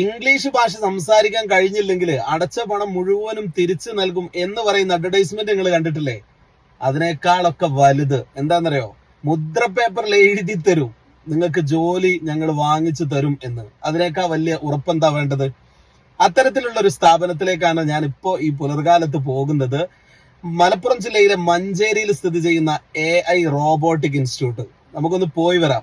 English ഭാഷ സംസാരിക്കാൻ കഴിഞ്ഞില്ലെങ്കിൽ അടച്ച പണം മുഴുവനും തിരിച്ചു നൽകും എന്ന് പറയുന്ന അഡ്വർടൈസ്മെന്റ് നിങ്ങൾ കണ്ടിട്ടില്ലേ? അതിനേക്കാളൊക്കെ വലുത്. എന്താണെന്നറിയോ? മുദ്ര പേപ്പറിൽ എഴുതി തരും. നിങ്ങൾക്ക് ജോലി ഞങ്ങൾ വാങ്ങിച്ചു തരും എന്ന്. അതിനേക്കാൾ വലിയ ഉറപ്പെന്താ വേണ്ടത്? അത്തരത്തിലുള്ള ഒരു സ്ഥാപനത്തിലേക്കാണ് ഞാൻ ഇപ്പോ ഈ പുലർകാലത്ത് പോകുന്നത്. മലപ്പുറം ജില്ലയിലെ മഞ്ചേരിയിൽ സ്ഥിതി ചെയ്യുന്ന എ ഐ റോബോട്ടിക് ഇൻസ്റ്റിറ്റ്യൂട്ട് നമുക്കൊന്ന് പോയി വരാം.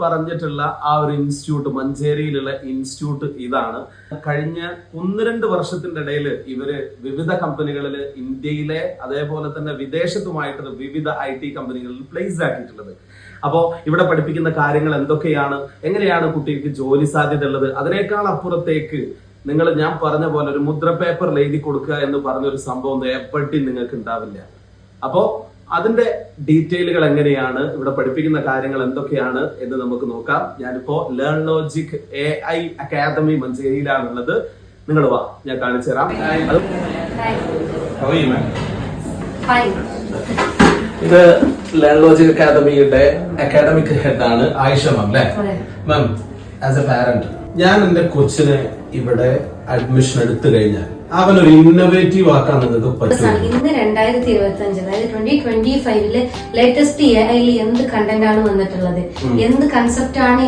പറഞ്ഞിട്ടുള്ള ആ ഒരു ഇൻസ്റ്റിറ്റ്യൂട്ട് മഞ്ചേരിയിലുള്ള ഇൻസ്റ്റിറ്റ്യൂട്ട് ഇതാണ്. കഴിഞ്ഞ ഒന്ന് രണ്ട് വർഷത്തിന്റെ ഇടയിൽ ഇവർ വിവിധ കമ്പനികളിൽ ഇന്ത്യയിലെ അതേപോലെ തന്നെ വിദേശത്തുമായിട്ടുള്ള വിവിധ ഐ ടി കമ്പനികളിൽ പ്ലേസ് ആക്കിയിട്ടുള്ളത്. അപ്പോ ഇവിടെ പഠിപ്പിക്കുന്ന കാര്യങ്ങൾ എന്തൊക്കെയാണ്? എങ്ങനെയാണ് കുട്ടിക്ക് ജോലി സാധ്യത ഉള്ളത്? അതിനേക്കാൾ അപ്പുറത്തേക്ക് നിങ്ങൾ ഞാൻ പറഞ്ഞ പോലെ ഒരു മുദ്ര പേപ്പറിൽ എഴുതി കൊടുക്കുക എന്ന് പറഞ്ഞ ഒരു സംഭവം എപ്പോഴും നിങ്ങൾക്ക് ഉണ്ടാവില്ല. അപ്പോ അതിന്റെ ഡീറ്റെയിലുകൾ എങ്ങനെയാണ് ഇവിടെ പഠിപ്പിക്കുന്ന കാര്യങ്ങൾ എന്തൊക്കെയാണ് എന്ന് നമുക്ക് നോക്കാം. ഞാനിപ്പോ Learn Logic A I Academy മഞ്ചേരിയിലാണുള്ളത്. നിങ്ങൾ വാ ഞാൻ കാണിച്ചു തരാം. ഇത് ലേൺ ലോജിക് അക്കാദമിയുടെ അക്കാദമിക് ഹെഡ് ആണ് ആയിഷ മാം അല്ലേ മാം ആസ് എ പാരന്റ് ഞാൻ എന്റെ കൊച്ചിനെ ഇവിടെ അഡ്മിഷൻ എടുത്തു കഴിഞ്ഞാൽ അവൻ ഒരു ഇന്നോവേറ്റീവ് ആക്കാൻ ഇന്ന് രണ്ടായിരത്തി ഇരുപത്തി അഞ്ച് അതായത് ട്വന്റി ട്വന്റി ഫൈവിൽ ലേറ്റസ്റ്റ് എ എന്ത് കണ്ടന്റ് ആണ് വന്നിട്ടുള്ളത്? എന്ത് കൺസെപ്റ്റ് ആണ്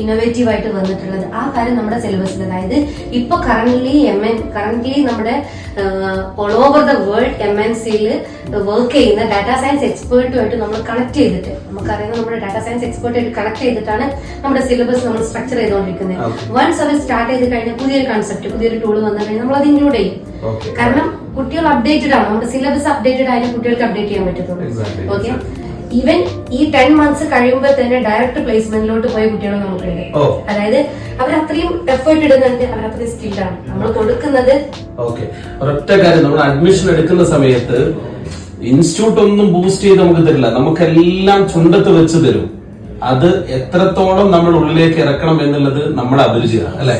ഇന്നോവേറ്റീവ് ആയിട്ട് വന്നിട്ടുള്ളത്? ആ കാര്യം നമ്മുടെ സിലബസിൽ അതായത് ഇപ്പൊ കറന്റ്ലി എം എൻ കറന്റ്ലി നമ്മുടെ all over the world M N സിയിൽ വർക്ക് ചെയ്യുന്ന ഡാറ്റാ സയൻസ് എക്സ്പേർട്ടുമായിട്ട് നമ്മൾ കണക്ട് ചെയ്തിട്ട് നമുക്കറിയാം നമ്മുടെ ഡാറ്റാ സയൻസ് എക്സ്പേർട്ടായിട്ട് കണക്ട് ചെയ്തിട്ടാണ് നമ്മുടെ സിലബസ് നമ്മൾ സ്ട്രക്ചർ ചെയ്തുകൊണ്ടിരിക്കുന്നത്. വൺസ് അവർ സ്റ്റാർട്ട് ചെയ്ത് കഴിഞ്ഞാൽ പുതിയൊരു കൺസെപ്റ്റ് പുതിയൊരു ടൂൾ വന്നു കഴിഞ്ഞാൽ നമ്മൾ അത് ഇൻക്ലൂഡ് ചെയ്യും കാരണം കുട്ടികൾ അപ്ഡേറ്റഡ് ആണ്. നമ്മുടെ സിലബസ് അപ്ഡേറ്റഡ് ആയാലും കുട്ടികൾക്ക് അപ്ഡേറ്റ് ചെയ്യാൻ പറ്റത്തുള്ളൂ. ഓക്കെ ഈവൻ ഈ ടെൻ മന്ത്സ് കഴിയുമ്പോൾ തന്നെ ഡയറക്റ്റ് പ്ലേസ്മെന്റിലോട്ട് പോയ കുട്ടികൾ നമുക്കുണ്ട്. ഓ. അതായത് അവർ അത്രയും എഫേർട്ട് ഇടുന്നുണ്ട്. അവർ അത്രയും സ്കിൽഡ് ആണ്. നമ്മൾ കൊടുക്കുന്നത് ഓക്കെ ഒരൊറ്റ കാര്യം നമ്മൾ അഡ്മിഷൻ എടുക്കുന്ന സമയത്ത് ഇൻസ്റ്റിറ്റ്യൂട്ട് ഒന്നും ബൂസ്റ്റ് ചെയ്ത് നമുക്ക് തരില്ല. നമുക്കെല്ലാം ചുണ്ടത്ത് വെച്ച് തരും. അത് എത്രത്തോളം നമ്മൾ ഉള്ളിലേക്ക് ഇറക്കണം എന്നുള്ളത് നമ്മുടെ അഭിരുചിയാണ് അല്ലെ?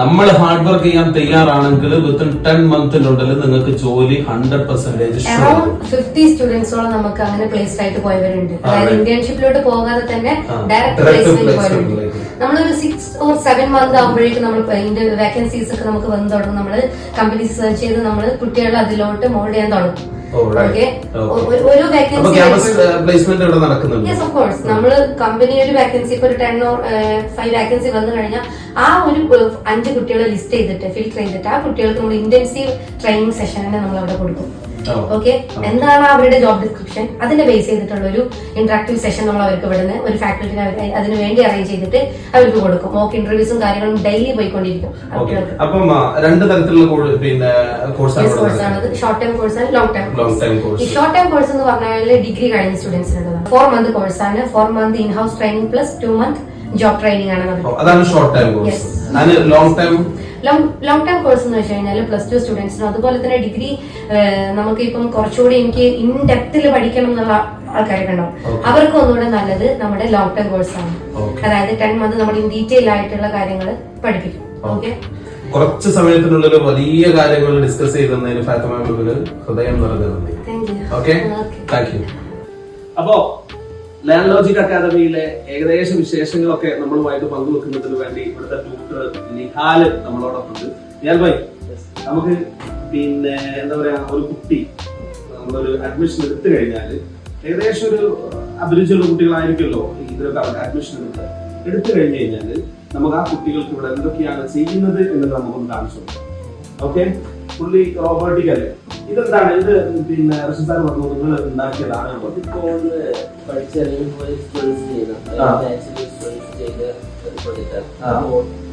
നമ്മൾ ഹാർഡ് വർക്ക് ചെയ്യാൻ തയ്യാറാണെങ്കിൽ വിത്തിൻ ടെൻ മന്തിനുള്ളിൽ നിങ്ങൾക്ക് ജോലി ഹൺഡ്രഡ് പെർസെന്റേജ് അറൌണ്ട് ഫിഫ്റ്റി സ്റ്റുഡൻസോളം നമുക്ക് അങ്ങനെ പ്ലേസ്ഡ് ആയിട്ട് പോയവരുണ്ട്. അതായത് ഇന്റേൺഷിപ്പിലോട്ട് പോകാതെ തന്നെ ഡയറക്റ്റ് പ്ലേസ്മെന്റ് പോയവരുണ്ട്. നമ്മളൊരു സിക്സ് ഓർ സെവൻ മന്ത് ആകുമ്പോഴേക്കും നമ്മൾ ഇതിന്റെ വേക്കൻസീസ് ഒക്കെ നമുക്ക് വന്ന് തുടങ്ങും. നമ്മൾ കമ്പനീസ് സെർച്ച് ചെയ്ത് നമ്മൾ കുട്ടികളെ അതിലോട്ട് മോൾഡ് ചെയ്യാൻ തുടങ്ങും. Oh, ക്യാമ്പസ് പ്ലേസ്മെന്റ് ഇവിടെ നടക്കുന്നുണ്ട്. യെസ് ഓഫ് കോഴ്സ് നമ്മൾ കമ്പനി ഒരു വേക്കൻസി ഇപ്പൊ ഒരു ടെൻ ഓർ ഫൈവ് വേക്കൻസി വന്നു കഴിഞ്ഞാൽ ആ ഒരു അഞ്ച് കുട്ടികളെ ലിസ്റ്റ് ചെയ്തിട്ട് ഫിൽറ്റർ ചെയ്തിട്ട് ആ കുട്ടികൾക്ക് നമ്മൾ ഇന്റൻസീവ് ട്രെയിനിങ് സെഷൻ തന്നെ നമ്മൾ അവിടെ കൊടുക്കും. ഓക്കെ എന്താണ് അവരുടെ ജോബ് ഡിസ്ക്രിപ്ഷൻ അതിന്റെ ബേസ് ചെയ്തിട്ടുള്ള ഒരു ഇന്ററാക്റ്റീവ് സെഷൻ നമ്മൾ അവർക്ക് ഇവിടുന്ന് ഒരു ഫാക്കൽറ്റിനെ അതിന് വേണ്ടി അറേഞ്ച് ചെയ്തിട്ട് അവർക്ക് കൊടുക്കും. മോക്ക് ഇന്റർവ്യൂസും കാര്യങ്ങളും ഡെയിലി പോയിക്കൊണ്ടിരിക്കും. അപ്പം രണ്ട് തരത്തിലുള്ള പിന്നെ കോഴ്സ് ആണ് ഷോർട്ട് ടൈം കോഴ്സ് ആണ് ലോങ് ടൈം ഈ കോഴ്സ് ഷോർട്ട് ടൈം കോഴ്സ് എന്ന് പറഞ്ഞാൽ ഡിഗ്രി കഴിഞ്ഞ സ്റ്റുഡൻസിനുള്ളതാണ് ഫോർ മന്ത് കോഴ്സ് ആണ്. Four month in house training plus two month job training ആണ് അതാണ് short time course long time long long time course എന്ന് വെച്ച് കഴിഞ്ഞാൽ പ്ലസ് ടു സ്റ്റുഡൻസിനും അതുപോലെ തന്നെ ഡിഗ്രി നമുക്ക് ഇപ്പം കുറച്ചുകൂടി എനിക്ക് ഇൻ ഡെപ്തിൽ പഠിക്കണം എന്നുള്ള ആൾക്കാരൊക്കെ ഉണ്ടാവും. അവർക്ക് ഒന്നുകൂടെ നല്ലത് നമ്മുടെ ലോങ് ടേം കോഴ്സ് ആണ്. അതായത് ടെൻ മന്ത് നമ്മൾ ഇൻ ഡീറ്റെയിൽ ആയിട്ടുള്ള കാര്യങ്ങൾ പഠിപ്പിക്കും. ഓക്കെ കുറച്ച് സമയത്തിനുള്ളിൽ വലിയ കാര്യങ്ങൾ ഡിസ്കസ് ചെയ്തതിന് ഫാത്തിമ മാമിന് ഹൃദയം നിറഞ്ഞ നന്ദി. ഓക്കെ താങ്ക് യു അപ്പോ ലാൻഡ് ലോജിക് അക്കാദമിയിലെ ഏകദേശ വിശേഷങ്ങളൊക്കെ നമ്മളുമായിട്ട് പങ്കുവെക്കുന്നതിന് വേണ്ടി ഇവിടുത്തെ ട്യൂട്ടർ നിഹാൽ നമ്മളോടൊപ്പം നിഹാൽ ഭായി നമുക്ക് പിന്നെ എന്താ പറയാ ഒരു കുട്ടി നമ്മളൊരു അഡ്മിഷൻ എടുത്തു കഴിഞ്ഞാൽ ഏകദേശം ഒരു അഭിരുചിയുള്ള കുട്ടികളായിരിക്കുമല്ലോ ഇതിലൊക്കെ അവർക്ക് അഡ്മിഷൻ എടുത്ത്. എടുത്തു കഴിഞ്ഞു കഴിഞ്ഞാൽ നമുക്ക് ആ കുട്ടികൾക്ക് ഇവിടെ എന്തൊക്കെയാണ് ചെയ്യുന്നത് എന്നത് നമുക്കൊന്ന് കാണിച്ചു ഓക്കെ പുള്ളി റോബോട്ടിക് അല്ലേ? ഇതെന്താണ്? ഇത് പിന്നെ സാർ പറഞ്ഞു നിങ്ങൾ ഉണ്ടാക്കിയതാണ് സ്റ്റുഡൻസ് ചെയ്യുന്ന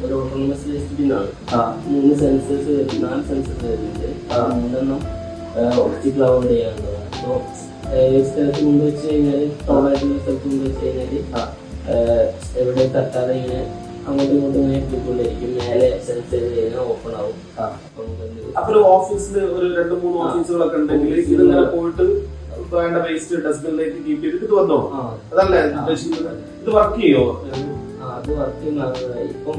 ഒരു ഓട്ടോണമസ്. മൂന്ന് സെൻസേഴ്സ് നാല് സെൻസേഴ്സ് വരുന്നുണ്ട്. മൂന്നെണ്ണം ചെയ്യാനുള്ളതാണ്. അപ്പോൾ സ്ഥലത്ത് കൊണ്ട് വെച്ച് കഴിഞ്ഞാൽ ടോളായിട്ടുള്ള സ്ഥലത്ത് കൊണ്ട് വെച്ച് കഴിഞ്ഞാൽ ആ. എവിടെ തട്ടാതെ ഇങ്ങനെ അങ്ങോട്ടും ഇങ്ങോട്ടും ഇങ്ങനെ പോയിക്കൊണ്ടിരിക്കും മേലെ സെൻസ് ചെയ്ത് ഓപ്പൺ ആവും. അപ്പൊ ഒരു ഓഫീസിൽ ഒരു രണ്ട് മൂന്ന് ഓഫീസുകളൊക്കെ ഉണ്ടെങ്കിൽ ഇതിങ്ങനെ പോയിട്ട് വേണ്ട വേസ്റ്റ് ഡസ്റ്റ്ബിനിലേക്ക് കീപ്പ് ചെയ്തിട്ട് ഇത് വന്നോ? അതല്ലേ ഇത് വർക്ക് ചെയ്യോ? അത് വർക്ക് ചെയ്യുന്ന ഇപ്പം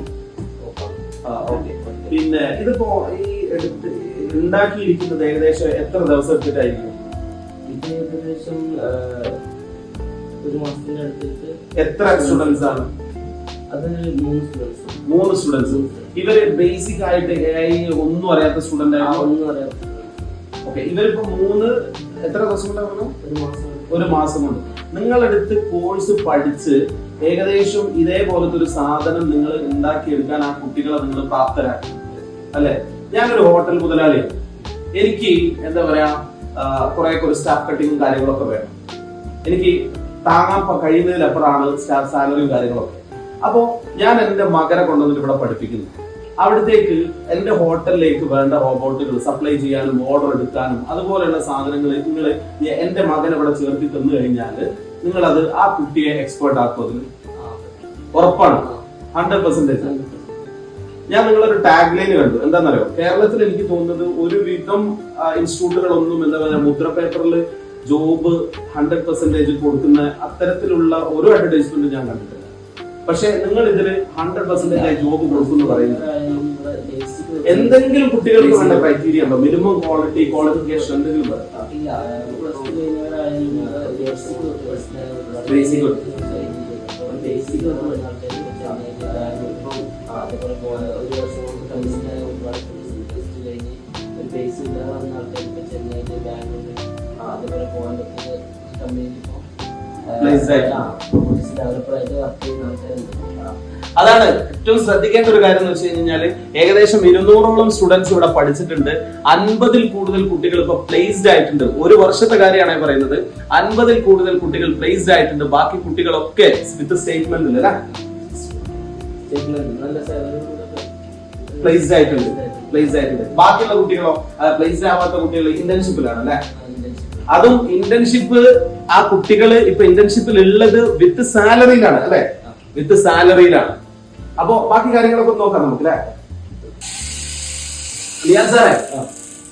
പിന്നെ ഇതിപ്പോ ഈ എടുത്ത് ഉണ്ടാക്കിയിരിക്കുന്നത് ഏകദേശം എത്ര ദിവസം എടുത്തിട്ടായിരിക്കും ഇത് ഏകദേശം ഒരു മാസത്തിന്റെ അടുത്തിട്ട് എത്ര സ്റ്റുഡൻസ് ആണ്? അത് മൂന്ന് സ്റ്റുഡൻസ് മൂന്ന് സ്റ്റുഡൻസ് ഇവർ ബേസിക് ആയിട്ട് AI ഒന്നും അറിയാത്ത സ്റ്റുഡന്റ് ആയിരുന്നു? ഒന്നും ഓക്കെ ഇവരിപ്പോ മൂന്ന് എത്ര ദിവസം കൊണ്ടാണ് ഒരു മാസം ഒരു മാസം കൊണ്ട്. നിങ്ങളെടുത്ത് കോഴ്സ് പഠിച്ച് ഏകദേശം ഇതേപോലത്തെ ഒരു സാധനം നിങ്ങൾ ഉണ്ടാക്കിയെടുക്കാൻ ആ കുട്ടികളെ നിങ്ങൾ പ്രാപ്തരാക്കി. അല്ലെ? ഞാനൊരു ഹോട്ടൽ മുതലാളി. എനിക്ക് എന്താ പറയാ കുറെ കുറെ സ്റ്റാഫ് കട്ടിങ്ങും കാര്യങ്ങളൊക്കെ വേണം. എനിക്ക് താങ്ങാൻ കഴിയുന്നതിൽ കഴിയുന്നതിലപ്പുറമാണ് സ്റ്റാഫ് സാലറിയും കാര്യങ്ങളൊക്കെ. അപ്പോ ഞാൻ എന്റെ മകനെ കൊണ്ടുവന്നിട്ട് ഇവിടെ പഠിപ്പിക്കുന്നു. അവിടത്തേക്ക് എന്റെ ഹോട്ടലിലേക്ക് വേണ്ട റോബോട്ടുകൾ സപ്ലൈ ചെയ്യാനും ഓർഡർ എടുക്കാനും അതുപോലെയുള്ള സാധനങ്ങൾ നിങ്ങൾ എന്റെ മകനെ ഇവിടെ ചേർത്തി തന്നു കഴിഞ്ഞാൽ നിങ്ങൾ അത് ആ കുട്ടിയെ എക്സ്പേർട്ട് ആക്കും ഉറപ്പാണ്. ഹൺഡ്രഡ് പെർസെന്റേജ് ഞാൻ നിങ്ങളൊരു ടാഗ് ലൈൻ കണ്ടു. എന്താണെന്നറിയോ? കേരളത്തിൽ എനിക്ക് തോന്നുന്നത് ഒരുവിധം ഇൻസ്റ്റിറ്റ്യൂട്ടുകളൊന്നും എന്താ പറയുക മുദ്ര പേപ്പറിൽ ജോബ് ഹൺഡ്രഡ് പെർസെന്റേജ് കൊടുക്കുന്ന അത്തരത്തിലുള്ള ഒരു അഡ്വർടൈസ്മെന്റ് ഞാൻ കണ്ടിട്ടില്ല. പക്ഷെ നിങ്ങൾ ഇതിന് ഹൺഡ്രഡ് പെർസെന്റേജ് ജോബ് കൊടുക്കുന്നു പറയുന്നത് എന്തെങ്കിലും കുട്ടികൾക്ക് വേണ്ട ക്രൈറ്റീരിയ ഉണ്ടോ? മിനിമം ക്വാളിറ്റി ക്വാളിഫിക്കേഷൻ എന്തെങ്കിലും ബേസിക്. ബേസിക് ഒരു വർഷം ബേസ് ഇല്ലാതെ വന്ന ആൾക്കാർ ഇപ്പൊ ചെന്നൈയിൽ ബാംഗ്ലൂര് അതേപോലെ കോയമ്പത്തൂർ കമ്പനിയിൽ അതാണ് ഏറ്റവും ശ്രദ്ധിക്കേണ്ട ഒരു കാര്യം എന്ന് വെച്ച് കഴിഞ്ഞാൽ ഏകദേശം ഇരുന്നൂറോളം സ്റ്റുഡൻസ് ഇവിടെ പഠിച്ചിട്ടുണ്ട്. അൻപതിൽ കൂടുതൽ കുട്ടികൾ ഇപ്പൊ പ്ലേസ്ഡ് ആയിട്ടുണ്ട്. ഒരു വർഷത്തെ കാര്യമാണ് പറയുന്നത്. അൻപതിൽ കൂടുതൽ കുട്ടികൾ പ്ലേസ്ഡ് ആയിട്ടുണ്ട്. ബാക്കി കുട്ടികളൊക്കെ വിത്ത് സ്റ്റേറ്റ്മെന്റ് അല്ലേ? പ്ലേസ്ഡ് ആയിട്ടുണ്ട്. പ്ലേസ്ഡ് ആയിട്ടുണ്ട്. ബാക്കിയുള്ള കുട്ടികളോ? പ്ലേസ്ഡ് ആവാത്ത കുട്ടികൾ ഇന്റേൺഷിപ്പിലാണ് അല്ലെ? അതും ഇന്റേൺഷിപ്പ് ആ കുട്ടികൾ ഇപ്പൊ ഇന്റേൺഷിപ്പിൽ ഉള്ളത് വിത്ത് സാലറിയിലാണ് അല്ലെ? വിത്ത് സാലറിയിലാണ് അപ്പോ ബാക്കി കാര്യങ്ങളൊക്കെ നോക്കാം നമുക്ക് അല്ലെ? സാറേ?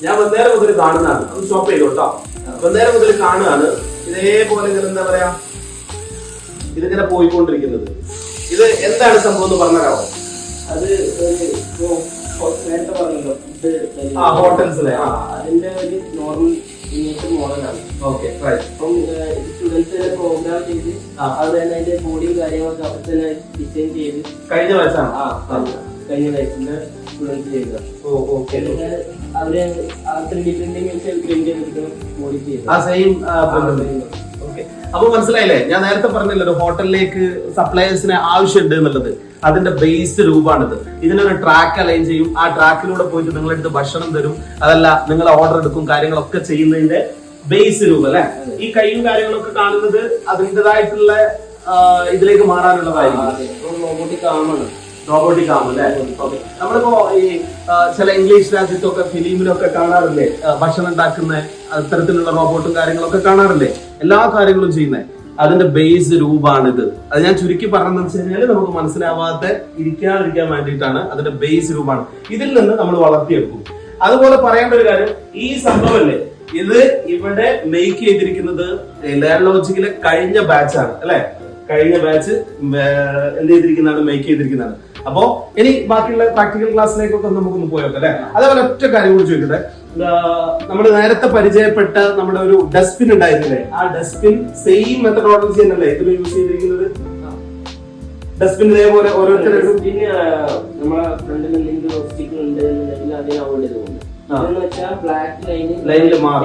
ഞാൻ വന്നേരം മുതൽ കാണുന്നതാണ്. ഒന്ന് സ്റ്റോപ്പ് ചെയ്തു കേട്ടോ. വന്നേരം മുതൽ കാണുകയാണ്. ഇതേപോലെ ഇങ്ങനെ എന്താ പറയാ? ഇതിങ്ങനെ പോയിക്കൊണ്ടിരിക്കുന്നത്. ഇത് എന്താണ് സംഭവം എന്ന് പറഞ്ഞുതരാമോ? അത് നേരത്തെ പറഞ്ഞല്ലോ ഹോട്ടൽസിലെ അതിന്റെ ഒരു നോർമൽ ഇനിഷ്യൽ മോഡലാണ്. ഓക്കെ അപ്പം സ്റ്റുഡൻസ് പ്രോഗ്രാം ചെയ്ത്. അത് തന്നെ അതിന്റെ ബോഡിയും കാര്യങ്ങളൊക്കെ അവർ തന്നെ ഡിസൈൻ ചെയ്ത് കഴിഞ്ഞ വയസ്സാണ്? ആ കഴിഞ്ഞ ലൈഫിന്റെ സ്റ്റുഡൻസ് ചെയ്ത. ഓ ഓക്കെ എന്നിട്ട് അവർ ആ ത്രീ ഡി പ്രിന്റിംഗ് പ്രിന്റ് ചെയ്തെടുക്കണം ബോഡി ചെയ്ത്. അപ്പൊ മനസ്സിലായില്ലേ? ഞാൻ നേരത്തെ പറഞ്ഞില്ല ഒരു ഹോട്ടലിലേക്ക് സപ്ലൈസിന് ആവശ്യമുണ്ട് എന്നുള്ളത്. അതിന്റെ ബേസ് രൂപമാണിത് ഇതിനൊരു ട്രാക്ക് അലൈൻ ചെയ്യും. ആ ട്രാക്കിലൂടെ പോയിട്ട് നിങ്ങളെടുത്ത് ഭക്ഷണം തരും. അതല്ല നിങ്ങൾ ഓർഡർ എടുക്കും കാര്യങ്ങളൊക്കെ ചെയ്യുന്നതിന്റെ ബേസ് രൂപം അല്ലെ? ഈ കൈയും കാര്യങ്ങളൊക്കെ കാണുന്നത് അതിന്റെതായിട്ടുള്ള ഇതിലേക്ക് മാറാനുള്ളതായിരിക്കും. റോബോട്ടിക് ആമാണ് റോബോട്ടിക് ആം അല്ലെ? ഓക്കെ നമ്മളിപ്പോ ഈ ചില ഇംഗ്ലീഷ് രാജ്യത്തൊക്കെ ഫിലിമിലൊക്കെ കാണാറില്ലേ? ഭക്ഷണം ഉണ്ടാക്കുന്ന അത്തരത്തിലുള്ള റോബോട്ടും കാര്യങ്ങളൊക്കെ കാണാറില്ലേ? എല്ലാ കാര്യങ്ങളും ചെയ്യുന്നത് അതിന്റെ ബേസ് രൂപാണിത്. അത് ഞാൻ ചുരുക്കി പറഞ്ഞതെന്ന് വെച്ച് കഴിഞ്ഞാൽ നമുക്ക് മനസ്സിലാവാതെ ഇരിക്കാതിരിക്കാൻ വേണ്ടിയിട്ടാണ് അതിന്റെ ബേസ് രൂപമാണ് ഇതിൽ നിന്ന് നമ്മൾ വളർത്തിയെടുക്കും. അതുപോലെ പറയേണ്ട ഒരു കാര്യം ഈ സംഭവമല്ലേ? ഇത് ഇവിടെ മേക്ക് ചെയ്തിരിക്കുന്നത് ലേൺ ലോജിക്കിലെ കഴിഞ്ഞ ബാച്ചാണ് അല്ലെ? കഴിഞ്ഞ ബാച്ച് എന്ത് ചെയ്തിരിക്കുന്നതാണ്? മേക്ക് ചെയ്തിരിക്കുന്നതാണ്. അപ്പോ ഇനി ബാക്കിയുള്ള പ്രാക്ടിക്കൽ ക്ലാസ്സിലേക്കൊക്കെ നമുക്കൊന്ന് പോയോക്കെ അല്ലെ? അതേപോലെ ഒറ്റ കാര്യം കൂടി ചോദിക്കട്ടെ. നമ്മൾ നേരത്തെ പരിചയപ്പെട്ട നമ്മുടെ ഒരു ഡസ്റ്റ്ബിൻ ഉണ്ടായിരുന്നില്ലേ? ആ ഡസ്റ്റ്ബിൻ സെയിം മെത്തഡോളജി തന്നെയല്ലേ ഇതിൽ യൂസ് ചെയ്തിരിക്കുന്നത്? ഡസ്റ്റ്ബിൻ ഇതേപോലെ ഓരോരുത്തരും പിന്നെ നമ്മളെ ഫ്രണ്ടിൽ എന്തെങ്കിലും ഒബ്സ്റ്റിക്കിൾ ഉണ്ട് എന്നുണ്ടെങ്കിൽ അതിനെ അവോയ്ഡ് ചെയ്തുകൊണ്ട് ആ. എന്ന് വെച്ചാൽ ബ്ലാക്ക് ലൈന്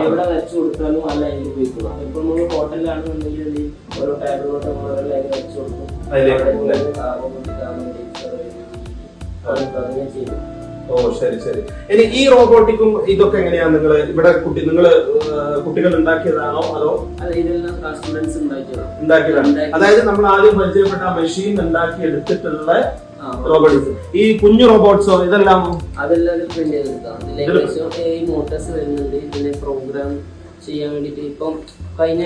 എവിടെ വെച്ച് കൊടുത്താലും ആ ലൈനിൽ പോയിക്കുക ഇപ്പൊ നമ്മൾ ഹോട്ടലിലാണെന്നുണ്ടെങ്കിൽ ഓരോ ഓരോ ലൈൻ വെച്ച് കൊടുക്കും. അതിലേക്ക് ഓ ശരി ശരി. ഇനി ഈ റോബോട്ടിക്കും ഇതൊക്കെ എങ്ങനെയാ നിങ്ങൾ ഇവിടെ കുട്ടി നിങ്ങൾ കുട്ടികൾ ഉണ്ടാക്കിയതാണോ അതോ ഉണ്ടാക്കിയതാണ് അതായത് നമ്മൾ ആദ്യം പരിചയപ്പെട്ട മെഷീൻ ഉണ്ടാക്കി എടുത്തിട്ടുള്ള റോബോട്ടിക്സ് ഈ കുഞ്ഞു റോബോട്ട്സോ ഇതെല്ലാം അതെല്ലാം പ്രിന്റ് ചെയ്തെടുത്താണ് ഇതിൽ ഈ മോട്ടോഴ്സ് വരുന്നുണ്ട്. ഇതിന് പ്രോഗ്രാം ചെയ്യാൻ വേണ്ടിട്ട് ഇപ്പം കഴിഞ്ഞ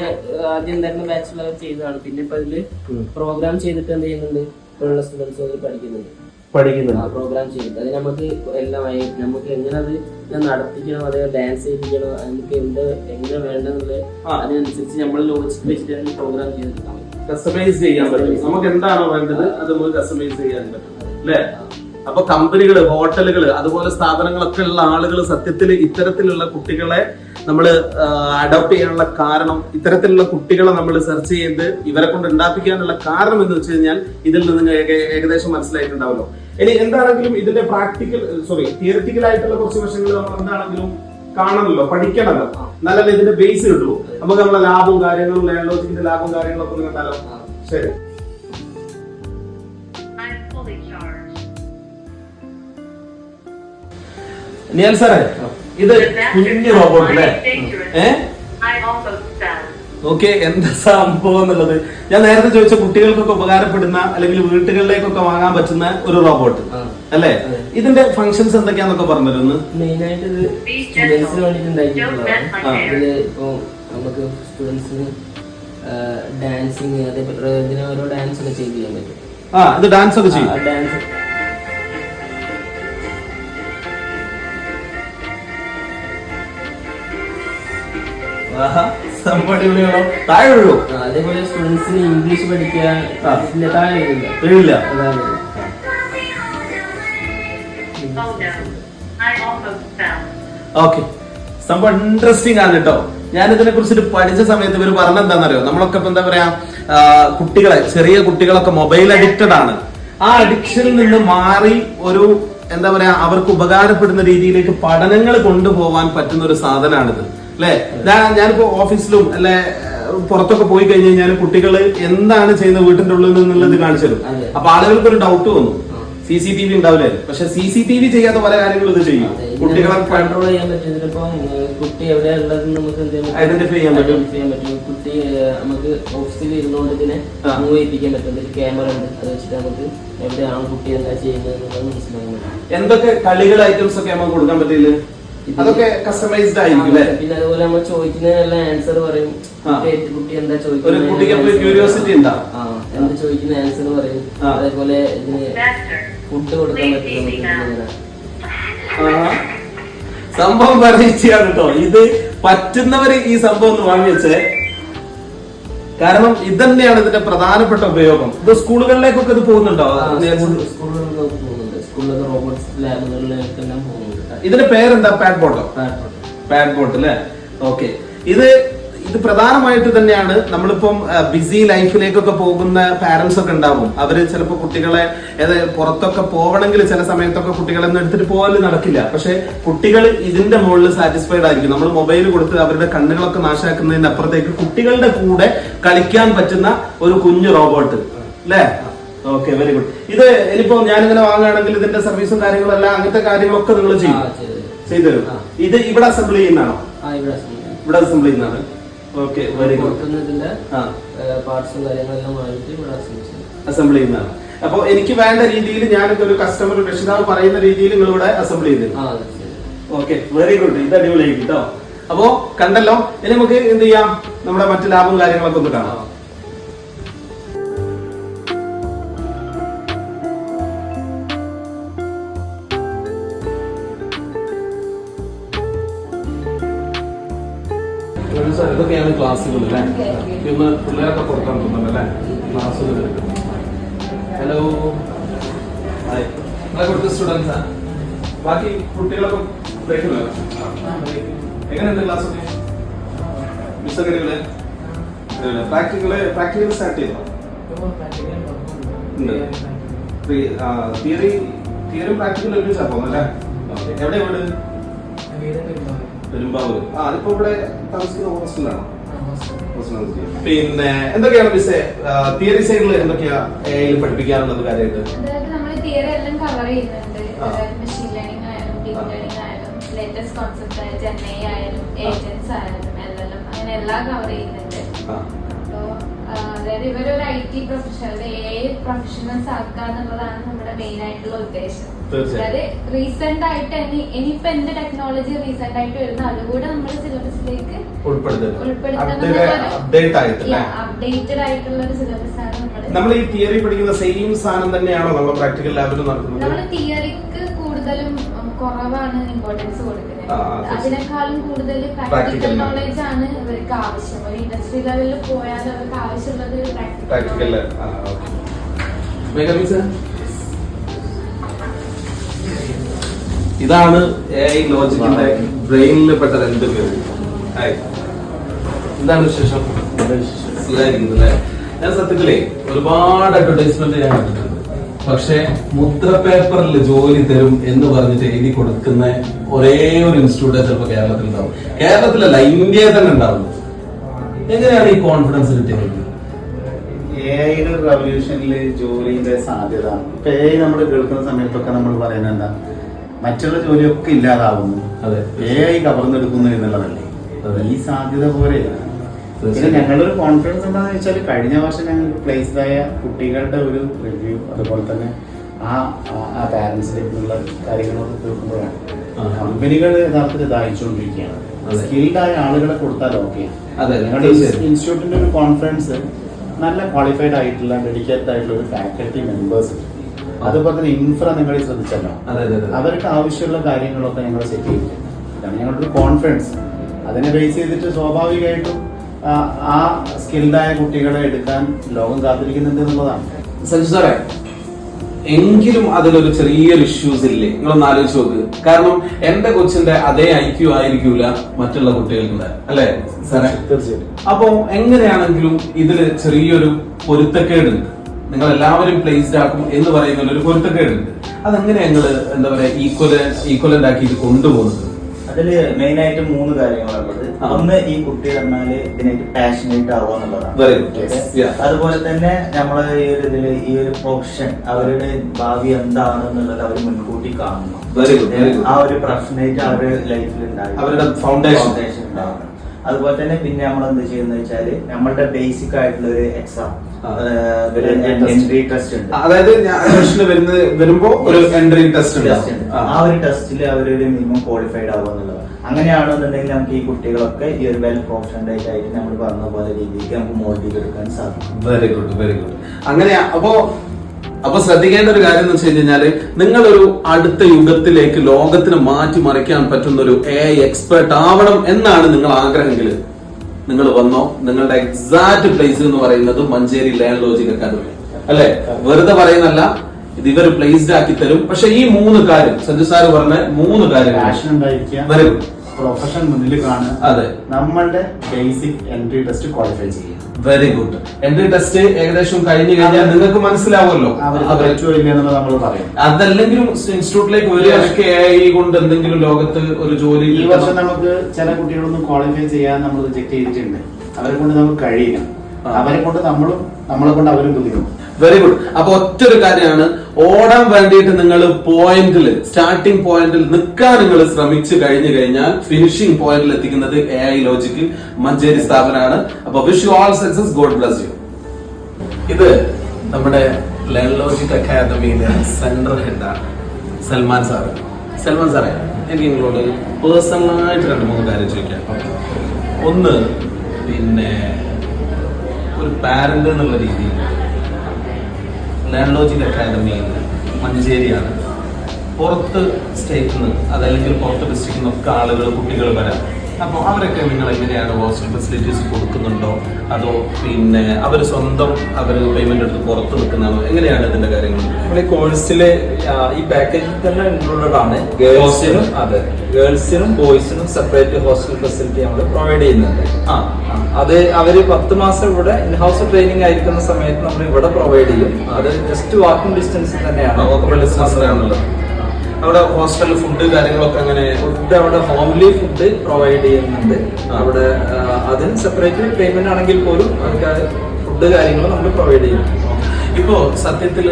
ആദ്യം തന്നെ ബാച്ചിലർ ചെയ്തതാണ്. പിന്നെ ഇപ്പൊ ഇതിൽ പ്രോഗ്രാം ചെയ്തിട്ട് എന്ത് ചെയ്യുന്നുണ്ട്? ഇപ്പോഴുള്ള സ്റ്റുഡൻസ് പഠിക്കുന്നുണ്ട്. പഠിക്കുന്നുണ്ട്. പ്രോഗ്രാം ചെയ്തിട്ട് അത് നമുക്ക് എല്ലാമായി നമുക്ക് എങ്ങനെ അത് നടത്തിക്കണോ അതേ ഡാൻസ് ചെയ്യിക്കണോ നമുക്ക് എന്ത് എങ്ങനെ വേണ്ടെന്നുള്ളത് ആ. അതിനനുസരിച്ച് നമ്മൾ ലോജിക്ക് വെച്ചിട്ട് പ്രോഗ്രാം ചെയ്തെടുക്കാൻ കസ്റ്റമൈസ് ചെയ്യാൻ പറ്റും. നമുക്ക് എന്താണോ വേണ്ടത് അത് നമുക്ക് കസ്റ്റമൈസ് ചെയ്യാൻ പറ്റും. അല്ലേ? അപ്പൊ കമ്പനികൾ ഹോട്ടലുകൾ അതുപോലെ സ്ഥാപനങ്ങളൊക്കെ ഉള്ള ആളുകൾ സത്യത്തിൽ ഇത്തരത്തിലുള്ള കുട്ടികളെ നമ്മൾ അഡോപ്റ്റ് ചെയ്യാനുള്ള കാരണം ഇത്തരത്തിലുള്ള കുട്ടികളെ നമ്മൾ സെർച്ച് ചെയ്ത് ഇവരെ കൊണ്ട് ഉണ്ടാപ്പിക്കാനുള്ള കാരണം എന്ന് വെച്ച് കഴിഞ്ഞാൽ ഇതിൽ നിന്ന് ഏകദേശം മനസ്സിലായിട്ടുണ്ടാവല്ലോ. ഇനി എന്താണെങ്കിലും ഇതിന്റെ പ്രാക്ടിക്കൽ സോറി തിയററ്റിക്കൽ ആയിട്ടുള്ള കുറച്ച് വശങ്ങൾ നമ്മൾ എന്താണെങ്കിലും കാണണമല്ലോ പഠിക്കണമല്ലോ. നല്ല ഇതിന്റെ ബേസ് കിട്ടുള്ളൂ. നമുക്ക് നമ്മളെ ലാഭവും കാര്യങ്ങളും ലാഭവും കാര്യങ്ങളൊക്കെ കണ്ടാലോ? ശരി. നിയാൽ സാറേ ഇത് കുഞ്ഞു റോബോട്ട് അല്ലേ ഏ. ഓക്കെ എന്താ സംഭവം എന്നുള്ളത്? ഞാൻ നേരത്തെ ചോദിച്ച കുട്ടികൾക്കൊക്കെ ഉപകാരപ്പെടുന്ന അല്ലെങ്കിൽ വീട്ടുകളിലേക്കൊക്കെ വാങ്ങാൻ പറ്റുന്ന ഒരു റോബോട്ട്. അല്ലേ. ഇതിന്റെ ഫങ്ഷൻസ് എന്തൊക്കെയാന്നൊക്കെ പറഞ്ഞിരുന്നു മെയിൻ ആയിട്ട് ഇത് സ്റ്റുഡൻസിന്. ഇതിൽ ഇപ്പൊ നമുക്ക് സ്റ്റുഡൻസിന് ഡാൻസിങ് അതേപോലെ ഇതിന് ഓരോ ഡാൻസ് ഒക്കെ ചെയ്ത് ചെയ്യാൻ പറ്റും. ആ ഇത് ഡാൻസ് ഒക്കെ ചെയ്യും. ഡാൻസ് അടിപൊളിയാണോ? താഴെ വീഴോ അതേപോലെ സ്റ്റുഡൻസിന് ഇംഗ്ലീഷ് പഠിക്കാൻ താഴെ. ഓക്കെ സംഭവം ഇൻട്രസ്റ്റിംഗ് ആണ് കേട്ടോ. ഞാൻ ഇതിനെ കുറിച്ചിട്ട് പഠിച്ച സമയത്ത് ഇവർ പറഞ്ഞ എന്താണെന്നറിയോ നമ്മളൊക്കെ ഇപ്പൊ എന്താ പറയാ കുട്ടികളെ ചെറിയ കുട്ടികളൊക്കെ മൊബൈൽ അഡിക്റ്റഡ് ആണ്. ആ അഡിക്ഷനിൽ നിന്ന് മാറി ഒരു എന്താ പറയാ അവർക്ക് ഉപകാരപ്പെടുന്ന രീതിയിലേക്ക് പഠനങ്ങൾ കൊണ്ടുപോകാൻ പറ്റുന്ന ഒരു സാധനമാണിത് അല്ലെ? ഞാനിപ്പോ ഓഫീസിലും അല്ലെ പുറത്തൊക്കെ പോയി കഴിഞ്ഞ് കഴിഞ്ഞാൽ കുട്ടികൾ എന്താണ് ചെയ്യുന്നത് വീട്ടിന്റെ ഉള്ളിൽ നിന്നുള്ളത് കാണിച്ചു തരും. അപ്പൊ ആളുകൾക്ക് ഒരു ഡൗട്ട് വന്നു. സി സി ടി വി ഉണ്ടാവില്ലേ പക്ഷെ സി സി ടി വി ചെയ്യാത്ത പല കാര്യങ്ങളും ഇത് ചെയ്യും. കുട്ടികളെ കൺട്രോൾ ചെയ്യാൻ പറ്റും. ഇതിലിപ്പോ കുട്ടി എവിടെയാ ഉള്ളതെന്ന് നമുക്ക് ഐഡന്റിഫൈ ചെയ്യാൻ പറ്റും. ചെയ്യാൻ പറ്റും. കുട്ടി നമുക്ക് ഓഫീസിൽ ഇരുന്നുകൊണ്ട് ഇതിനെ. മൂവ് ചെയ്യിപ്പിക്കാൻ പറ്റും. ഇതിൽ ക്യാമറ ഉണ്ട്. അത് വെച്ചിട്ട് നമുക്ക് എവിടെയാണ് കുട്ടി എന്താ ചെയ്യുന്നത് എന്നുള്ളത് മനസ്സിലാക്കാൻ പറ്റും. എന്തൊക്കെ കളികൾ ഐറ്റംസ് ഒക്കെ നമുക്ക് കൊടുക്കാൻ പറ്റില്ല അതൊക്കെ കസ്റ്റമൈസ്ഡ് ആയിരിക്കും അല്ലേ? പിന്നെ അതുപോലെ നമ്മൾ ചോദിക്കുന്നതിനുള്ള ആൻസർ പറയും. കുട്ടി എന്താ ഒരു കുട്ടിക്ക് അപ്പൊ ക്യൂരിയോസിറ്റി ഉണ്ടാവും എന്ത് ചോദിക്കുന്ന ആൻസർ പറയും? അതേപോലെ ഇതിന്. ഫുഡ് കൊടുക്കാൻ പറ്റും. സംഭവം പറയിച്ചാണ് കേട്ടോ ഇത് പറ്റുന്നവര് ഈ സംഭവം ഒന്ന് വാങ്ങി വെച്ചേ. കാരണം ഇത് തന്നെയാണ് ഇതിന്റെ പ്രധാനപ്പെട്ട ഉപയോഗം. ഇത് സ്കൂളുകളിലേക്കൊക്കെ ഇത് പോകുന്നുണ്ടോ? സ്കൂളുകളിലൊക്കെ പോകുന്നുണ്ട്. സ്കൂളിലൊക്കെ റോബോട്ട്സ് ലാബുകളിലേക്കെല്ലാം ഇതിന്റെ പേരെന്താ? പാഡ് ബോട്ടോ പാറ്റ് പാഡ് ബോട്ട് അല്ലേ? ഓക്കെ ഇത് ഇത് പ്രധാനമായിട്ട് തന്നെയാണ് നമ്മളിപ്പം ബിസി ലൈഫിലേക്കൊക്കെ പോകുന്ന പാരന്റ്സ് ഒക്കെ ഉണ്ടാവും. അവർ ചിലപ്പോൾ കുട്ടികളെ പുറത്തൊക്കെ പോകണമെങ്കിൽ ചില സമയത്തൊക്കെ കുട്ടികളെ എടുത്തിട്ട് പോകാനും നടക്കില്ല. പക്ഷെ കുട്ടികൾ ഇതിന്റെ മുകളിൽ സാറ്റിസ്ഫൈഡ് ആയിരിക്കും. നമ്മൾ മൊബൈൽ കൊടുത്ത് അവരുടെ കണ്ണുകളൊക്കെ നാശാക്കുന്നതിന് അപ്പുറത്തേക്ക് കുട്ടികളുടെ കൂടെ കളിക്കാൻ പറ്റുന്ന ഒരു കുഞ്ഞു റോബോട്ട് അല്ലേ? ഓക്കെ വെരി ഗുഡ് ഇത് ഇനിയിപ്പോ ഞാനിങ്ങനെ വാങ്ങുകയാണെങ്കിൽ ഇതിന്റെ സർവീസും കാര്യങ്ങളും എല്ലാം അങ്ങനത്തെ കാര്യങ്ങളൊക്കെ നിങ്ങൾ ചെയ്യും. ചെയ്തു. ചെയ്തുതരും. ഇത് ഇവിടെ അസംബിൾ ചെയ്യുന്നതാണോ? ഇവിടെ അസംബിൾ ചെയ്യുന്നതാണ്. ഓക്കെ വെരി ഗുഡ് പാർട്സും കാര്യങ്ങളെല്ലാം വാങ്ങിയിട്ട് ഇവിടെ അസംബിൾ ചെയ്യുന്നതാണ്. അപ്പൊ എനിക്ക് വേണ്ട രീതിയിൽ ഞാനിപ്പോ ഒരു കസ്റ്റമർ രക്ഷിതാവ് പറയുന്ന രീതിയിൽ നിങ്ങൾ ഇവിടെ അസംബിൾ ചെയ്തു ആ ഓക്കെ വെരി ഗുഡ് ഇത് അടിപൊളിയായി കേട്ടോ. അപ്പോ കണ്ടല്ലോ ഇനി നമുക്ക് എന്ത് ചെയ്യാം? നമ്മുടെ മറ്റു ലാഭം കാര്യങ്ങളൊക്കെ ഒന്ന് കാണാം. ക്ലാസ്സുകൾ അല്ലേ? ഇന്ന് പിള്ളേരൊക്കെ പുറത്താൻ തോന്നുന്നുണ്ട് അല്ലേ? ക്ലാസ്സുകൾ ഹലോ ഹായ് നിങ്ങളെ കൊടുത്ത സ്റ്റുഡൻസാ ബാക്കി കുട്ടികളൊക്കെ ബ്രേക്കില്ല എങ്ങനെയുണ്ട് ക്ലാസ് ഒക്കെ? മിസ് ഒക്കെ പ്രാക്ടിക്കൽ പ്രാക്ടിക്കൽ സ്റ്റാർട്ട് ചെയ്തോ? ഉണ്ട്. തിയറി തിയറി പ്രാക്ടിക്കൽ ഒരുമിച്ചാ പോകുന്നല്ലേ. എവിടെ വീട് പെരുമ്പാവൂർ ആ അതിപ്പോ ഇവിടെ താമസിക്കുന്ന ഹോസ്റ്റലാണോ പിന്നെ എന്തൊക്കെയാണ് മിസ്സേ തിയറി സൈഡിൽ എന്തൊക്കെയാ പഠിപ്പിക്കാറുള്ളത് പഠിപ്പിക്കാനുള്ളത് കാര്യമായിട്ട്? അതായത് നമ്മൾ തിയറി എല്ലാം കവർ ചെയ്യുന്നുണ്ട്. മെഷീൻ ലേണിംഗ് ആയാലും ഡീപ് ലേണിംഗ് ആയാലും ലേറ്റസ്റ്റ് കോൺസെപ്റ്റ് ആയ ജെൻഐ ആയാലും ഏജൻസ് ആയാലും എല്ലാം അങ്ങനെ എല്ലാം കവർ ചെയ്യുന്നുണ്ട്. അതായത് ഇവരൊരു I T professional A professionals ആക്കുക എന്നുള്ളതാണ് നമ്മുടെ മെയിൻ ആയിട്ടുള്ള ഉദ്ദേശം. അതായത് റീസെന്റ് ആയിട്ട് ഇനി ഇനിയിപ്പോ എന്ത് ടെക്നോളജി റീസെന്റ് ആയിട്ട് വരുന്ന അതുകൂടെ നമ്മുടെ സിലബസിലേക്ക് അപ്ഡേറ്റഡ് ആയിട്ടുള്ള ഒരു സിലബസ് ആണ് നമ്മൾ ഈ തിയറി പഠിക്കുന്ന സെയിം സാധനം തന്നെയാണോ നമ്മൾ പ്രാക്ടിക്കൽ ലാബിൽ നടക്കുന്നത് നമ്മൾ തിയറിക്ക് കൂടുതലും കുറവാണ് ഇമ്പോർട്ടൻസ് കൊടുക്കുന്നത്. അതിനേക്കാളും കൂടുതൽ പ്രാക്ടിക്കൽ. നോളജ് ആണ് ഇവർക്ക് ആവശ്യം. ഒരു ഇൻഡസ്ട്രി ലെവലിൽ പോയാൽ അവർക്ക് ആവശ്യമുള്ളത് പ്രാക്ടിക്കൽ ഇതാണ് എ ഐ ലോജിക്കിന്റെ ബ്രെയിനിൽ പെട്ട രണ്ട് പേര്. എന്താണ് വിശേഷം? ഞാൻ സത്യത്തിലേ ഒരുപാട് അഡ്വർടൈസ്മെന്റ് ഞാൻ കണ്ടിട്ടുണ്ട്. പക്ഷേ മുദ്ര പേപ്പറിൽ ജോലി തരും എന്ന് പറഞ്ഞിട്ട് എഴുതി കൊടുക്കുന്ന ഒരേ ഒരു ഇൻസ്റ്റിറ്റ്യൂട്ട് ചിലപ്പോൾ കേരളത്തിൽ ഉണ്ടാവും കേരളത്തിലല്ല ഇന്ത്യയിൽ തന്നെ ഉണ്ടാവും. എങ്ങനെയാണ് ഈ കോൺഫിഡൻസ് കിട്ടിയത്? എ ഐയുടെ റവല്യൂഷനിൽ ജോലിയുടെ സാധ്യത. ഇപ്പൊ എ നമ്മൾ കേൾക്കുന്ന സമയത്തൊക്കെ നമ്മൾ പറയുന്നത് എന്താ? മറ്റുള്ള ജോലിയൊക്കെ ഇല്ലാതാവുന്നു. അതെ. എ ഐ കവർന്നെടുക്കുന്നു എന്നുള്ളതല്ലേ. ഈ സാധ്യത പോലെ പിന്നെ. ഞങ്ങളൊരു കോൺഫിഡൻസ് എന്താണെന്ന് വെച്ചാൽ കഴിഞ്ഞ വർഷം ഞങ്ങൾക്ക് പ്ലേസ്ഡ് ആയ കുട്ടികളുടെ ഒരു റിവ്യൂ അതുപോലെ തന്നെ ആ ആ- പാരൻസിലേക്കുള്ള കാര്യങ്ങളൊക്കെ കേൾക്കുമ്പോഴാണ്. കമ്പനികൾ യഥാർത്ഥത്തിൽ ഇതായിച്ചുകൊണ്ടിരിക്കുകയാണ് അയച്ചുകൊണ്ടിരിക്കുകയാണ് സ്കിൽഡ് ആയ ആളുകളെ കൊടുത്താൽ ഓക്കെ തീർച്ചയായും. ഇൻസ്റ്റിറ്റ്യൂട്ടിന്റെ ഒരു കോൺഫറൻസ് നല്ല ക്വാളിഫൈഡ് ആയിട്ടുള്ള ഡെഡിക്കേറ്റഡ് ആയിട്ടുള്ള ഒരു ഫാക്കൽറ്റി മെമ്പേഴ്സ് അതുപോലെ തന്നെ ഇൻഫ്ര നിങ്ങൾ ശ്രദ്ധിച്ചല്ലോ. അവർക്ക് ആവശ്യമുള്ള കാര്യങ്ങളൊക്കെ ഞങ്ങൾ സെറ്റ് ചെയ്തിട്ടുണ്ട്. ഞങ്ങളുടെ ഒരു കോൺഫിഡൻസ് അതിനെ ബേസ് ചെയ്തിട്ട് സ്വാഭാവികമായിട്ടും ആ, സ്കിൽഡായ കുട്ടികളെ എടുക്കാൻ ലോകം കാത്തിരിക്കുന്നുണ്ട് എന്നുള്ളതാണ്. സഞ്ജു സാറേ എങ്കിലും അതിലൊരു ചെറിയൊരു ഇഷ്യൂസ് ഇല്ലേ? നിങ്ങളൊന്ന് ആലോചിച്ച് നോക്ക്. കാരണം എന്റെ കൊച്ചിന്റെ അതേ ഐക്യു ആയിരിക്കൂല മറ്റുള്ള കുട്ടികളുടെ അല്ലെ? സാറേ? തീർച്ചയായിട്ടും അപ്പോ എങ്ങനെയാണെങ്കിലും ഇതിൽ ചെറിയൊരു പൊരുത്തക്കേടുണ്ട്. നിങ്ങൾ എല്ലാവരും പ്ലേസ്ഡ് ആക്കും എന്ന് പറയുന്ന ഒരു പൊരുത്തക്കേടുണ്ട്. അതെങ്ങനെ ഞങ്ങൾ എന്താ പറയാ ഈക്വല ഈക്വലന്റ് ആക്കി ഇത് കൊണ്ടുപോകുന്നത്? അതിൽ മെയിൻ ആയിട്ട് മൂന്ന് കാര്യങ്ങളുള്ളത് ആ. ഒന്ന് ഈ കുട്ടി പറഞ്ഞാൽ ഇതിനായിട്ട് പാഷനേറ്റ് ആവുക എന്നുള്ളതാണ്. അതുപോലെ തന്നെ നമ്മളെ ഈ ഒരു ഇതിൽ ഈ ഒരു പ്രൊഫഷൻ അവരുടെ ഭാവി എന്താണ് എന്നുള്ളത് അവർ മുൻകൂട്ടി കാണുന്നു ആ ഒരു പ്രൊഫഷനായിട്ട് അവരുടെ ലൈഫിൽ ഉണ്ടാകും അവരുടെ ഫൗണ്ടേഷൻ ഉണ്ടാവണം. അതുപോലെ തന്നെ പിന്നെ നമ്മൾ എന്ത് ചെയ്യുന്ന വെച്ചാൽ നമ്മളുടെ ബേസിക് ആയിട്ടുള്ള ഒരു എക്സാം എൻട്രി ടെസ്റ്റ് ഉണ്ട്. അതായത് അഡ്മിഷന് വരുന്ന വരുമ്പോ ഒരു എൻട്രി ടെസ്റ്റ് ഉണ്ട്. ആ. ഒരു ടെസ്റ്റിൽ അവരൊരു മിനിമം ക്വാളിഫൈഡ് ആവുക എന്നുള്ളത്. അങ്ങനെയാണെന്നുണ്ടെങ്കിൽ നമുക്ക് ഈ കുട്ടികളൊക്കെ ഈ ഒരു വെൽ പ്രൊഫഷണൽ ആയിട്ട് നമ്മൾ പറഞ്ഞ പോലെ രീതിക്ക് നമുക്ക് മോൾഡ് എടുക്കാൻ സാധിക്കും. വെരി ഗുഡ് വെരി ഗുഡ് അങ്ങനെ അപ്പോ അപ്പൊ ശ്രദ്ധിക്കേണ്ട ഒരു കാര്യം എന്ന് വെച്ച് കഴിഞ്ഞാൽ നിങ്ങളൊരു അടുത്ത യുഗത്തിലേക്ക് ലോകത്തിന് മാറ്റി മറിക്കാൻ പറ്റുന്ന ഒരു എ എക്സ്പേർട്ട് ആവണം എന്നാണ് നിങ്ങൾ ആഗ്രഹമെങ്കിൽ നിങ്ങൾ വന്നോ? നിങ്ങളുടെ എക്സാക്ട് പ്ലേസ് എന്ന് പറയുന്നത് മഞ്ചേരി ലാൻഡ് ലോജിക് അക്കാദമി അല്ലെ? വെറുതെ പറയുന്നല്ല ഇത് ഇവർ പ്ലേസ്ഡ് ആക്കി തരും. പക്ഷെ ഈ മൂന്ന് കാര്യം സഞ്ജു സാർ പറഞ്ഞ മൂന്ന് കാര്യം വരും. പ്രൊഫഷൻ മുന്നിൽ കാണുക. അതെ. നമ്മളുടെ ബേസിക് എൻട്രി ടെസ്റ്റ് ക്വാളിഫൈ ചെയ്യുക. വെരി ഗുഡ് എൻട്രി ടെസ്റ്റ് ഏകദേശം കഴിഞ്ഞു കഴിഞ്ഞാൽ നിങ്ങൾക്ക് മനസ്സിലാവുമല്ലോ. നമ്മൾ പറയും. അതല്ലെങ്കിലും ഇൻസ്റ്റിറ്റ്യൂട്ടിലേക്ക് വരികയൊക്കെ കൊണ്ട് എന്തെങ്കിലും ലോകത്ത് ഒരു ജോലി ഈ വർഷം നമുക്ക് ചില കുട്ടികളൊന്നും ക്വാളിഫൈ ചെയ്യാൻ നമ്മൾ റിജക്ട് ചെയ്തിട്ടുണ്ട്. അവരെ കൊണ്ട് നമുക്ക് കഴിയില്ല. അവരെ കൊണ്ട് നമ്മളും നമ്മളെ കൊണ്ട് അവരും തുല്യം വെരി ഗുഡ് അപ്പൊ ഒറ്റ ഒരു കാര്യമാണ്. ഓടാൻ വേണ്ടിയിട്ട് നിങ്ങൾ പോയിന്റിൽ സ്റ്റാർട്ടിംഗ് പോയിന്റിൽ നിൽക്കാൻ നിങ്ങൾ ശ്രമിച്ചു കഴിഞ്ഞു കഴിഞ്ഞാൽ ഫിനിഷിംഗ് പോയിന്റിൽ എത്തിക്കുന്നത് എ ഐ ലോജിക്കിൽ മഞ്ചേരി സ്ഥാപനമാണ്. അപ്പൊ wish you all success God bless you ഇത് നമ്മുടെ ലേൺ ലോജിക് അക്കാദമിയിലെ സെൻട്രൽ ഹെഡാണ് സൽമാൻ സാറ്. സൽമാൻ സാറേ എനിക്ക് നിങ്ങളോട് പേഴ്സണലായിട്ട് രണ്ട് മൂന്ന് കാര്യം ചോദിക്കാം. ഒന്ന് പിന്നെ ഒരു പാരന്റ് എന്നുള്ള രീതിയിൽ ലോജിക് അക്കാദമിയിൽ മഞ്ചേരിയാണ്. പുറത്ത് സ്റ്റേറ്റിൽ നിന്ന് അതല്ലെങ്കിൽ പുറത്ത് ഡിസ്ട്രിക്റ്റിൽ നിന്നൊക്കെ ആളുകൾ കുട്ടികൾ വരാം. അപ്പോൾ അവരൊക്കെ നിങ്ങൾ എങ്ങനെയാണ് ഹോസ്റ്റൽ ഫെസിലിറ്റീസ് കൊടുക്കുന്നുണ്ടോ? അതോ പിന്നെ അവർ സ്വന്തം അവർ പേയ്മെന്റ് എടുത്ത് പുറത്ത് നിൽക്കുന്നതോ എങ്ങനെയാണ് ഇതിന്റെ കാര്യങ്ങൾ? നമ്മൾ ഈ കോഴ്സിലെ ഈ പാക്കേജിൽ തന്നെ ഇൻക്ലൂഡഡ് ആണ്. ഗേൾസിനും അതെ. ഗേൾസിനും ബോയ്സിനും സെപ്പറേറ്റ് ഹോസ്റ്റൽ ഫെസിലിറ്റി നമ്മൾ പ്രൊവൈഡ് ചെയ്യുന്നുണ്ട്. ആ. അത് അവർ പത്ത് മാസം ഇവിടെ ഇൻഹൗസ് ട്രെയിനിങ് ആയിരിക്കുന്ന സമയത്ത് നമ്മൾ ഇവിടെ പ്രൊവൈഡ് ചെയ്യും. അത് ജസ്റ്റ് വാക്കിംഗ് ഡിസ്റ്റൻസിൽ തന്നെയാണ്. വോക്കബിൾ ഡിസ്റ്റൻസിലാണുള്ളത് അവിടെ ഹോസ്റ്റൽ ഫുഡ് കാര്യങ്ങളൊക്കെ അങ്ങനെ ഫുഡ് അവിടെ ഹോംലി ഫുഡ് പ്രൊവൈഡ് ചെയ്യുന്നുണ്ട്. അവിടെ അതിന് സെപ്പറേറ്റ് പേയ്മെന്റ് ആണെങ്കിൽ പോലും അവർക്ക് ഫുഡ് കാര്യങ്ങൾ നമ്മൾ പ്രൊവൈഡ് ചെയ്യും ഇപ്പോ സത്യത്തിൽ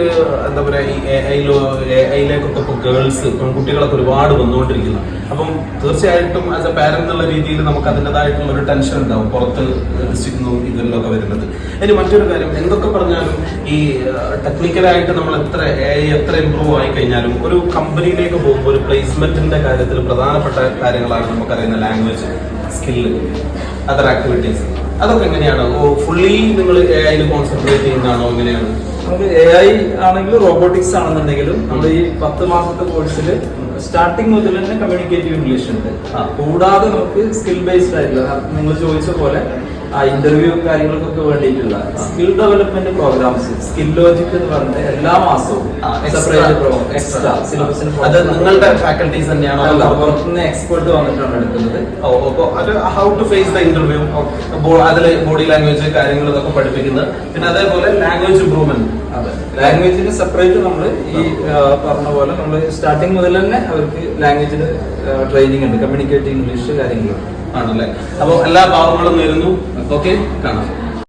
എന്താ പറയാ ഈ എ ഐയിലോ ഇപ്പൊ ഗേൾസ് കുട്ടികളൊക്കെ ഒരുപാട് വന്നുകൊണ്ടിരിക്കുന്നു അപ്പം തീർച്ചയായിട്ടും ആസ് എ പാരന്റ് എന്നുള്ള രീതിയിൽ നമുക്ക് അതിന്റെതായിട്ടുള്ള ഒരു ടെൻഷൻ ഉണ്ടാവും പുറത്ത് ഡിസ്ട്രിക്റ്റും ഇതിലൊക്കെ വരുന്നത്. ഇനി മറ്റൊരു കാര്യം എന്തൊക്കെ പറഞ്ഞാലും ഈ ടെക്നിക്കലായിട്ട് നമ്മൾ എത്ര എത്ര ഇമ്പ്രൂവ് ആയി കഴിഞ്ഞാലും ഒരു കമ്പനിയിലേക്ക് പോകുമ്പോൾ ഒരു പ്ലേസ്മെന്റിന്റെ കാര്യത്തിൽ പ്രധാനപ്പെട്ട കാര്യങ്ങളാണ് നമുക്കറിയുന്ന ലാംഗ്വേജ് സ്കില്ല് അതർ ആക്ടിവിറ്റീസ് അതൊക്കെ എങ്ങനെയാണ്? ഫുള്ളി നിങ്ങൾ എ ഐയിൽ കോൺസെൻട്രേറ്റ് ചെയ്യുന്നതാണോ എങ്ങനെയാണ്? നമുക്ക് എ ഐ ആണെങ്കിലും റോബോട്ടിക്സ് ആണെന്നുണ്ടെങ്കിലും നമ്മൾ ഈ പത്ത് മാസത്തെ കോഴ്സിൽ സ്റ്റാർട്ടിങ് മുതൽ തന്നെ കമ്മ്യൂണിക്കേറ്റീവ് ഇംഗ്ലീഷ് ഉണ്ട്. കൂടാതെ നമുക്ക് സ്കിൽ ബേസ്ഡ് ആയിട്ടുള്ള നിങ്ങൾ ചോദിച്ച പോലെ ആ ഇന്റർവ്യൂ കാര്യങ്ങൾക്കൊക്കെ വേണ്ടിയിട്ടുള്ള skill development programmes skill logic എന്ന് പറഞ്ഞ എല്ലാ മാസവും എക്സ്ട്രാ സിലബസിന് അത് നിങ്ങളുടെ ഫാക്കൽറ്റീസ് തന്നെയാണ് അല്ല അതോ? പുറത്തുനിന്ന് എക്സ്പെർട്ട് വന്നിട്ടാണ് എടുക്കുന്നത്. ഓ, അപ്പോ അത് how to face the interview അതിൽ ബോഡി ലാംഗ്വേജ് കാര്യങ്ങൾ ഇതൊക്കെ പഠിപ്പിക്കുന്നത്. പിന്നെ അതേപോലെ ലാംഗ്വേജ് ഇംപ്രൂവ്മെന്റ് ലാംഗ്വേജിന് സെപ്പറേറ്റ് നമ്മൾ ഈ പറഞ്ഞ പോലെ നമ്മൾ സ്റ്റാർട്ടിങ് മുതൽ തന്നെ അവർക്ക് ലാംഗ്വേജിന് ട്രെയിനിങ് ഉണ്ട്. കമ്മ്യൂണിക്കേറ്റ് ഇംഗ്ലീഷ് കാര്യങ്ങളുണ്ട് ആണല്ലേ? അപ്പോൾ എല്ലാ ഭാവങ്ങളും നേരുന്നു ഓക്കെ കാണാം.